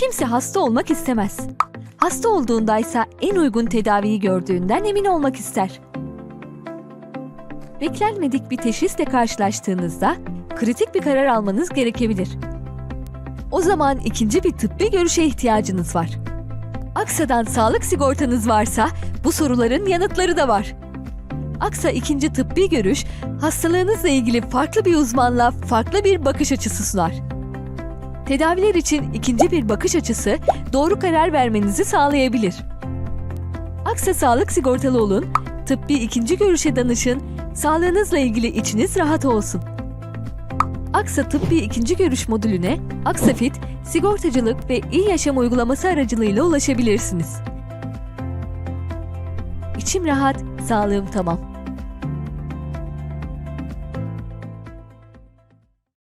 Kimse hasta olmak istemez. Hasta olduğundaysa en uygun tedaviyi gördüğünden emin olmak ister. Beklenmedik bir teşhisle karşılaştığınızda kritik bir karar almanız gerekebilir. O zaman ikinci bir tıbbi görüşe ihtiyacınız var. Aksa'dan sağlık sigortanız varsa bu soruların yanıtları da var. Aksa ikinci tıbbi görüş, hastalığınızla ilgili farklı bir uzmanla farklı bir bakış açısı sunar. Tedaviler için ikinci bir bakış açısı doğru karar vermenizi sağlayabilir. Aksa Sağlık Sigortalı olun, tıbbi ikinci görüşe danışın, sağlığınızla ilgili içiniz rahat olsun. Aksa Tıbbi ikinci görüş modülüne Aksafit, sigortacılık ve iyi yaşam uygulaması aracılığıyla ulaşabilirsiniz. İçim rahat, sağlığım tamam.